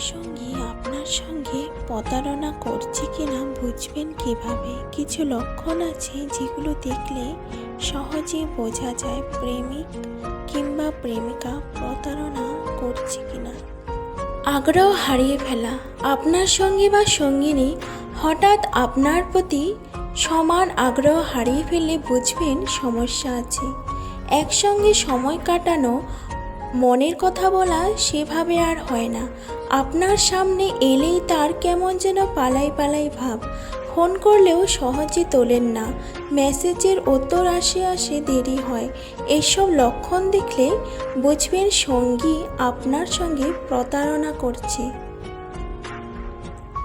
সঙ্গী আপনার সঙ্গে প্রতারণা করছে কিনা বুঝবেন কীভাবে? কিছু লক্ষণ আছে যেগুলো দেখলে সহজে বোঝা যায় প্রেমিক কিংবা প্রেমিকা প্রতারণা করছে কিনা। আগ্রহ হারিয়ে ফেলা। আপনার সঙ্গী বা সঙ্গিনী হঠাৎ আপনার প্রতি সমান আগ্রহ হারিয়ে ফেললে বুঝবেন সমস্যা আছে। একসঙ্গে সময় কাটানো মনের কথা বলা সেভাবে আর হয় না। আপনার সামনে এলেই তার কেমন যেন পালাই পালাই ভাব। ফোন করলেও সহজে তোলেন না। মেসেজের উত্তর আসে আসে দেরি হয়। এসব লক্ষণ দেখলে বুঝবেন সঙ্গী আপনার সঙ্গে প্রতারণা করছে।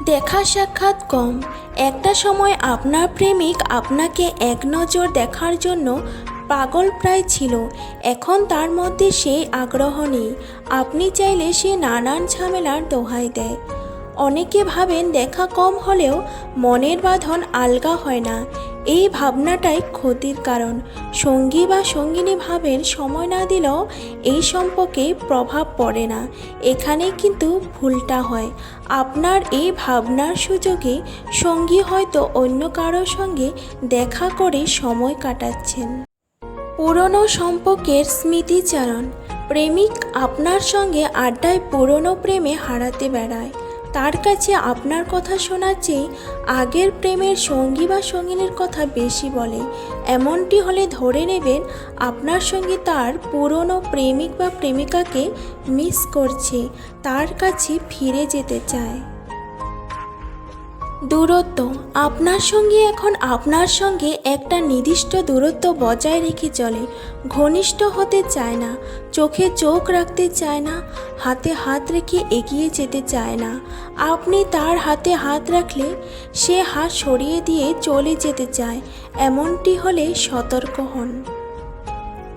দেখা সাক্ষাৎ কম। একটা সময় আপনার প্রেমিক আপনাকে এক নজর দেখার জন্য পাগল প্রায় ছিল। এখন তার মধ্যে সেই আগ্রহ নেই। আপনি চাইলে সে নানান ঝামেলার দোহাই দেয়। অনেকে ভাবেন দেখা কম হলেও মনের বাঁধন আলগা হয় না। এই ভাবনাটাই ক্ষতির কারণ। সঙ্গী বা সঙ্গিনী ভাবেন সময় না দিলেও এই সম্পর্কে প্রভাব পড়ে না। এখানে কিন্তু ভুলটা হয়। আপনার এই ভাবনার সুযোগে সঙ্গী হয়তো অন্য কারোর সঙ্গে দেখা করে সময় কাটাচ্ছেন। পুরনো সম্পর্কের স্মৃতিচারণ। প্রেমিক আপনার সঙ্গে আড্ডায় পুরনো প্রেমে হারাতে বেড়ায়। তার কাছে আপনার কথা শোনার চেয়ে আগের প্রেমের সঙ্গী বা সঙ্গিনীর কথা বেশি বলে। এমনটি হলে ধরে নেবেন, আপনার সঙ্গে তার পুরনো প্রেমিক বা প্রেমিকাকে মিস করছে, তার কাছে ফিরে যেতে চায়। দূরত্ব। আপনার সঙ্গে এখন আপনার সঙ্গে একটা নির্দিষ্ট দূরত্ব বজায় রেখে চলে। ঘনিষ্ঠ হতে চায় না, চোখে চোখ রাখতে চায় না, হাতে হাত রেখে এগিয়ে যেতে চায় না। আপনি তার হাতে হাত রাখলে সে হাত সরিয়ে দিয়ে চলে যেতে চায়, এমনটি হলে সতর্ক হন।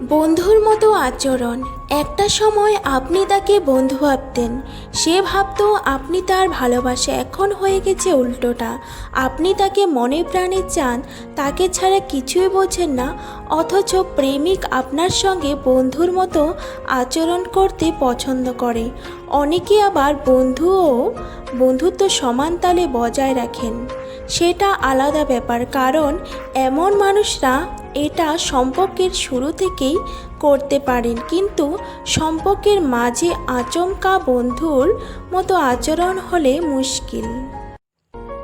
বন্ধুর মতো আচরণ। একটা সময় আপনি তাকে বন্ধু ভাবতেন। সে ভাবতো আপনি তার ভালোবাসা এখন হয়ে গেছে উল্টোটা। আপনি তাকে মনে প্রাণে চান, তাকে ছাড়া কিছুই বোঝেন না, অথচ প্রেমিক আপনার সঙ্গে বন্ধুর মতো আচরণ করতে পছন্দ করে। অনেকে আবার বন্ধুও বন্ধুত্ব সমান তালে বজায় রাখেন। সেটা আলাদা ব্যাপার, কারণ এমন মানুষরা এটা সম্পর্কের শুরু থেকেই করতে পারেন। কিন্তু সম্পর্কের মাঝে আচমকা বন্ধুর মতো আচরণ হলে মুশকিল।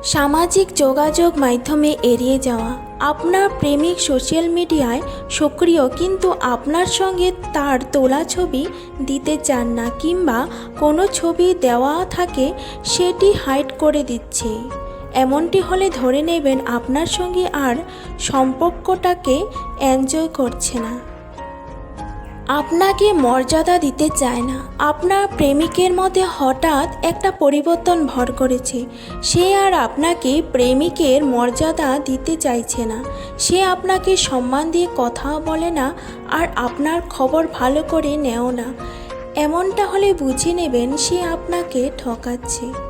সামাজিক যোগাযোগ মাধ্যমে এড়িয়ে যাওয়া। আপনার প্রেমিক সোশ্যাল মিডিয়ায় সক্রিয়, কিন্তু আপনার সঙ্গে তার তোলা ছবি দিতে চান না কিংবা কোনো ছবি দেওয়া থাকে, সেটি হাইড করে দিচ্ছে। এমনটি হলে ধরে নেবেন আপনার সঙ্গে আর সম্পর্কটাকে এনজয় করছে না। আপনাকে মর্যাদা দিতে চায় না। আপনার প্রেমিকের মধ্যে হঠাৎ একটা পরিবর্তন ভর করেছে। সে আর আপনাকে প্রেমিকের মর্যাদা দিতে চাইছে না। সে আপনাকে সম্মান দিয়ে কথা বলে না আর আপনার খবর ভালো করে নেও না। এমনটা হলে বুঝে নেবেন সে আপনাকে ঠকাচ্ছে।